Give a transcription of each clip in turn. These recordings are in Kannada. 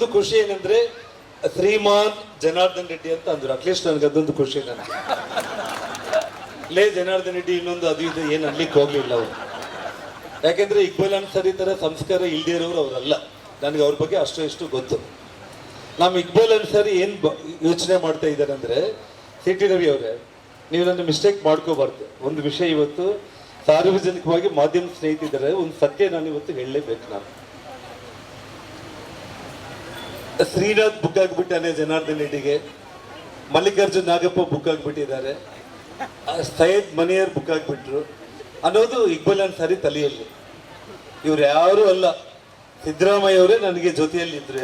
ಒಂದು ಖುಷಿ ಏನಂದ್ರೆ ಶ್ರೀಮಾನ್ ಜನಾರ್ದನ್ ರೆಡ್ಡಿ ಅಂತ ಅಂದ್ರು. ಅಟ್ಲೀಸ್ಟ್ ನನಗೆ ಅದೊಂದು ಖುಷಿ ನನಗೆ. ಲೇ ಜನಾರ್ದನ್ ರೆಡ್ಡಿ, ಇನ್ನೊಂದು ಅದು ಇದು ಏನು ಅನ್ಲಿಕ್ಕೆ ಹೋಗ್ಲಿಲ್ಲ ಅವರು. ಯಾಕೆಂದ್ರೆ ಇಕ್ಬಲ್ ಅನ್ಸರಿ ತರ ಸಂಸ್ಕಾರ ಇಲ್ದೇ ಇರೋರು ಅವರಲ್ಲ. ನನಗೆ ಅವ್ರ ಬಗ್ಗೆ ಅಷ್ಟು ಇಷ್ಟು ಗೊತ್ತು. ನಮ್ಮ ಇಕ್ಬಲ್ ಅನ್ಸರಿ ಏನು ಯೋಚನೆ ಮಾಡ್ತಾ ಇದ್ದಾರೆ ಅಂದ್ರೆ ಸಿ ಟಿ ರವಿ ಅವರೇ, ನೀವು ನನ್ನ ಮಿಸ್ಟೇಕ್ ಮಾಡ್ಕೋಬಾರ್ದು. ಒಂದು ವಿಷಯ ಇವತ್ತು ಸಾರ್ವಜನಿಕವಾಗಿ ಮಾಧ್ಯಮ ಸ್ನೇಹಿತಿದ್ದಾರೆ ಒಂದು ಸತ್ಯ ನಾನು ಇವತ್ತು ಹೇಳಲೇಬೇಕು ನಾನು. ಶ್ರೀನಾಥ್ ಬುಕ್ ಆಗಿಬಿಟ್ಟಾನೆ ಜನಾರ್ದನ್ ರೆಡ್ಡಿಗೆ. ಮಲ್ಲಿಕಾರ್ಜುನ್ ನಾಗಪ್ಪ ಬುಕ್ ಆಗಿಬಿಟ್ಟಿದ್ದಾರೆ. ಸೈಯದ್ ಮನಿಯರ್ ಬುಕ್ ಆಗಿಬಿಟ್ರು. ಅನ್ನೋದು ಇಕ್ಬಲ್ ಅನ್ಸಾರಿ ತಲೆಯಲ್ಲಿ. ಇವ್ರು ಯಾರು ಅಲ್ಲ. ಸಿದ್ದರಾಮಯ್ಯ ಅವರೇ ನನಗೆ ಜೊತೆಯಲ್ಲಿ ಇದ್ರು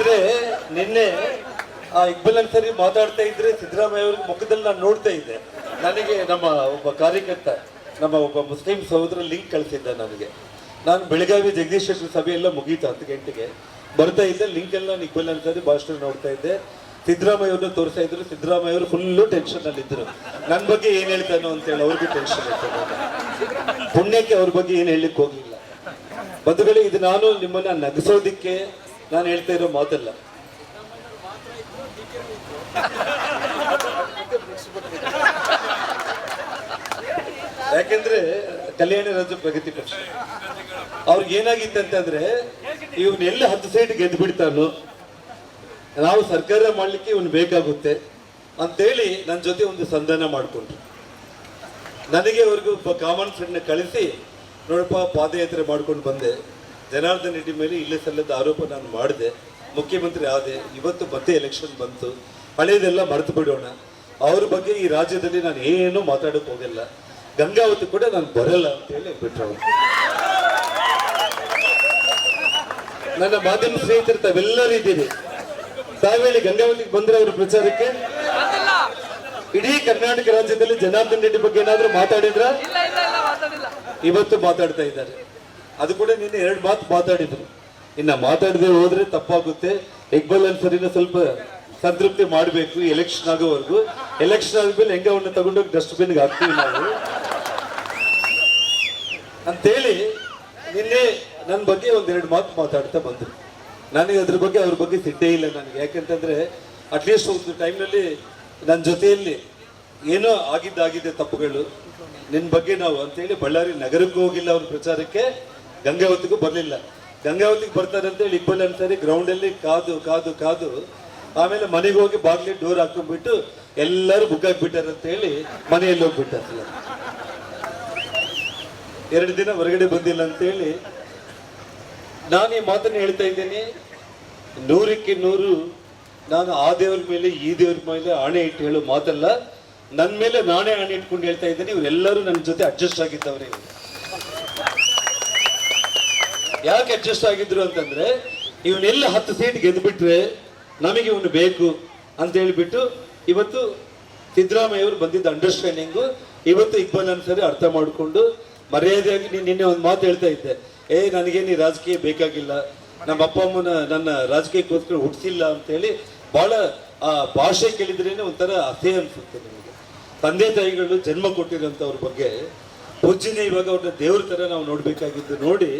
ಯಾಕೆಂದ್ರೆ ನಿನ್ನೆ ಆ ಇಕ್ಬಲ್ ಅನ್ಸರಿ ಮಾತಾಡ್ತಾ ಇದ್ರೆ ಸಿದ್ದರಾಮಯ್ಯ ಅವ್ರಿಗೆ ಮುಖದಲ್ಲಿ ನಾನು ನೋಡ್ತಾ ಇದ್ದೆ. ನನಗೆ ನಮ್ಮ ಒಬ್ಬ ಕಾರ್ಯಕರ್ತ, ನಮ್ಮ ಒಬ್ಬ ಮುಸ್ಲಿಂ ಸಹೋದರ ಲಿಂಕ್ ಕಳಿಸಿದ್ದ ನನಗೆ. ನಾನು ಬೆಳಗಾವಿ ಜಗದೀಶ್ ಶೆಟ್ಟರ್ ಸಭೆ ಎಲ್ಲ ಮುಗೀತು ಹತ್ತು ಗಂಟೆಗೆ. ಬರ್ತಾ ಇದ್ದೆ ಲಿಂಕ್ ಎಲ್ಲ ನಾನು ಇಕ್ಬಲ್ ಅನ್ಸರಿ ಭಾಷಣ ನೋಡ್ತಾ ಇದ್ದೆ. ಸಿದ್ದರಾಮಯ್ಯ ಅವ್ರನ್ನ ತೋರಿಸ್ತಾ ಇದ್ರು. ಸಿದ್ದರಾಮಯ್ಯ ಅವರು ಫುಲ್ಲು ಟೆನ್ಷನ್ ಅಲ್ಲಿ ಇದ್ರು. ನನ್ನ ಬಗ್ಗೆ ಏನ್ ಹೇಳ್ತಾನೋ ಅಂತೇಳಿ ಅವ್ರಿಗೂ ಟೆನ್ಷನ್ ಇತ್ತು ಪುಣ್ಯಕ್ಕೆ ಅವ್ರ ಬಗ್ಗೆ ಏನು ಹೇಳಲಿಕ್ಕೆ ಹೋಗಿಲ್ಲ ಬಂಧುಗಳೇ, ಇದು ನಾನು ನಿಮ್ಮನ್ನ ನಗಿಸೋದಿಕ್ಕೆ ನಾನು ಹೇಳ್ತಾ ಇರೋ ಮಾತಲ್ಲ. ಯಾಕೆಂದ್ರೆ ಕಲ್ಯಾಣ ರಾಜ್ಯ ಪ್ರಗತಿ ಪಕ್ಷ. ಅವ್ರಿಗೆ ಏನಾಗಿತ್ತಂತಂದ್ರೆ ಇವನ್ ಎಲ್ಲಿ ಹತ್ತು ಸೈಡ್ ಗೆದ್ದು ಬಿಡ್ತಾನೋ, ನಾವು ಸರ್ಕಾರ ಮಾಡ್ಲಿಕ್ಕೆ ಇವನ್ ಬೇಕಾಗುತ್ತೆ ಅಂತೇಳಿ ನನ್ನ ಜೊತೆ ಒಂದು ಸಂಧಾನ ಮಾಡ್ಕೊಂಡ್ರು. ನನಗೆ ಅವ್ರಿಗೂ ಒಬ್ಬ ಕಾಮನ್ ಫ್ರೆಂಡ್ನ ಕಳಿಸಿ, ನೋಡಪ್ಪ ಪಾದಯಾತ್ರೆ ಮಾಡ್ಕೊಂಡು ಬಂದೆ. ಜನಾರ್ದನ್ ರೆಡ್ಡಿ ಮೇಲೆ ಇಲ್ಲೇ ಸಲ್ಲದ ಆರೋಪ ನಾನು ಮಾಡಿದೆ. ಮುಖ್ಯಮಂತ್ರಿ ಆದೆ ಇವತ್ತು ಮತ್ತೆ ಎಲೆಕ್ಷನ್ ಬಂತು. ಹಳೆಯದೆಲ್ಲ ಮರೆತು ಬಿಡೋಣ. ಅವ್ರ ಬಗ್ಗೆ ಈ ರಾಜ್ಯದಲ್ಲಿ ನಾನು ಏನೂ ಮಾತಾಡಕ್ ಹೋಗಿಲ್ಲ. ಗಂಗಾವತಿ ಕೂಡ ನಾನು ಬರಲ್ಲ ಅಂತ ಹೇಳಿ ಬಿಟ್ರು. ನನ್ನ ಮಾಧ್ಯಮ ಸ್ನೇಹಿತರು ತಾವೆಲ್ಲರೂ ಇದ್ದೀರಿ. ತಾವೇಳಿ ಗಂಗಾವತಿಗೆ ಬಂದ್ರೆ ಅವ್ರ ಪ್ರಚಾರಕ್ಕೆ? ಇಡೀ ಕರ್ನಾಟಕ ರಾಜ್ಯದಲ್ಲಿ ಜನಾರ್ದನ್ ರೆಡ್ಡಿ ಬಗ್ಗೆ ಏನಾದ್ರೂ ಮಾತಾಡಿದ್ರ? ಇವತ್ತು ಮಾತಾಡ್ತಾ ಇದ್ದಾರೆ. ಅದು ಕೂಡ ನಿನ್ನೆ ಎರಡು ಮಾತು ಮಾತಾಡಿದ್ರು. ಇನ್ನು ಮಾತಾಡದೆ ಹೋದ್ರೆ ತಪ್ಪಾಗುತ್ತೆ. ಇಕ್ಬಲ್ ಅನ್ಸರಿನ ಸ್ವಲ್ಪ ಸಂತೃಪ್ತಿ ಮಾಡಬೇಕು ಎಲೆಕ್ಷನ್ ಆಗೋವರೆಗೂ. ಎಲೆಕ್ಷನ್ ಆದ್ಮೇಲೆ ಹೆಂಗ ಅವನ್ನ ತಗೊಂಡೋಗಿ ಡಸ್ಟ್ಬಿನ್ಗೆ ಹಾಕ್ತೀವಿ ನಾವು? ಅಂತೇಳಿ ನಿನ್ನೆ ನನ್ನ ಬಗ್ಗೆ ಒಂದೆರಡು ಮಾತು ಮಾತಾಡ್ತಾ ಬಂದರು. ನನಗೆ ಅದ್ರ ಬಗ್ಗೆ, ಅವ್ರ ಬಗ್ಗೆ ಸಿಟ್ಟೇ ಇಲ್ಲ ನನಗೆ. ಯಾಕೆಂತಂದ್ರೆ ಅಟ್ಲೀಸ್ಟ್ ಒಂದು ಟೈಮ್ನಲ್ಲಿ ನನ್ನ ಜೊತೆಯಲ್ಲಿ ಏನೋ ಆಗಿದ್ದಾಗಿದೆ ತಪ್ಪುಗಳು. ನಿನ್ನ ಬಗ್ಗೆ ನಾವು ಅಂತೇಳಿ ಬಳ್ಳಾರಿ ನಗರಕ್ಕೂ ಹೋಗಿಲ್ಲ ಅವ್ರ ಪ್ರಚಾರಕ್ಕೆ. ಗಂಗಾವತಿಗೂ ಬರಲಿಲ್ಲ. ಗಂಗಾವತಿಗೆ ಬರ್ತಾರೆ ಅಂತೇಳಿ ಇಬ್ಬರು ಅಂತಾರೆ ಗ್ರೌಂಡಲ್ಲಿ ಕಾದು ಕಾದು ಕಾದು ಆಮೇಲೆ ಮನೆಗೆ ಹೋಗಿ ಬಾಗ್ಲಿ ಡೋರ್ ಹಾಕೊಂಡ್ಬಿಟ್ಟು ಎಲ್ಲರೂ ಅಂತ ಹೇಳಿ ಮನೆಯಲ್ಲಿ ಹೋಗ್ಬಿಟ್ಟಾರಲ್ಲ ಎರಡು ದಿನ ಹೊರಗಡೆ ಬಂದಿಲ್ಲ ಅಂತೇಳಿ ನಾನು ಈ ಮಾತನ್ನು ಹೇಳ್ತಾ ಇದ್ದೀನಿ. ನೂರಕ್ಕೆ ನೂರು ನಾನು ಆ ದೇವ್ರ ಮೇಲೆ, ಈ ದೇವ್ರ ಮೇಲೆ ಆಣೆ ಇಟ್ಟು ಹೇಳೋ ಮಾತಲ್ಲ. ನನ್ನ ಮೇಲೆ ನಾನೇ ಆಣೆ ಇಟ್ಕೊಂಡು ಹೇಳ್ತಾ ಇದ್ದೀನಿ. ಇವರೆಲ್ಲರೂ ನನ್ನ ಜೊತೆ ಅಡ್ಜಸ್ಟ್ ಆಗಿದ್ದವ್ರೆ. ಯಾಕೆ ಅಡ್ಜಸ್ಟ್ ಆಗಿದ್ರು ಅಂತಂದ್ರೆ ಇವನ್ನೆಲ್ಲ ಹತ್ತು ಸೀಟ್ ಗೆದ್ದುಬಿಟ್ರೆ ನಮಗೆ ಇವನು ಬೇಕು ಅಂತ ಹೇಳಿಬಿಟ್ಟು ಇವತ್ತು ಸಿದ್ದರಾಮಯ್ಯ ಅವರು ಬಂದಿದ್ದ ಅಂಡರ್ಸ್ಟ್ಯಾಂಡಿಂಗು ಇವತ್ತು ಇಕ್ಬಲ್ ಸರಿ ಅರ್ಥ ಮಾಡಿಕೊಂಡು ಮರ್ಯಾದೆಯಾಗಿ ನೀನು ನಿನ್ನೆ ಒಂದು ಮಾತು ಹೇಳ್ತಾ ಇದ್ದೆ. ಏ, ನನಗೆ ನೀ ರಾಜಕೀಯ ಬೇಕಾಗಿಲ್ಲ. ನಮ್ಮ ಅಪ್ಪ ಅಮ್ಮನ ನನ್ನ ರಾಜಕೀಯಕ್ಕೋಸ್ಕರ ಹುಟ್ಟಿಸಿಲ್ಲ ಅಂತೇಳಿ ಬಹಳ, ಆ, ಭಾಷೆ ಕೇಳಿದ್ರೇನೆ ಒಂಥರ ಅಸಹ್ಯ ಅನ್ಸುತ್ತೆ ನಿಮಗೆ. ತಂದೆ ತಾಯಿಗಳು ಜನ್ಮ ಕೊಟ್ಟಿರೋಂಥವ್ರ ಬಗ್ಗೆ, ಪೂಜ್ಯನೇ ಇವಾಗ ಅವ್ರನ್ನ ದೇವ್ರ ಥರ ನಾವು ನೋಡಬೇಕಾಗಿದ್ದು ನೋಡಿ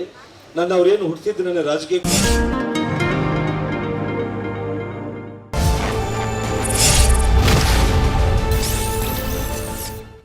ನನ್ನ ಅವ್ರೇನು ಹುಟ್ಟಿಸಿದ್ದು ನನ್ನ ರಾಜಕೀಯ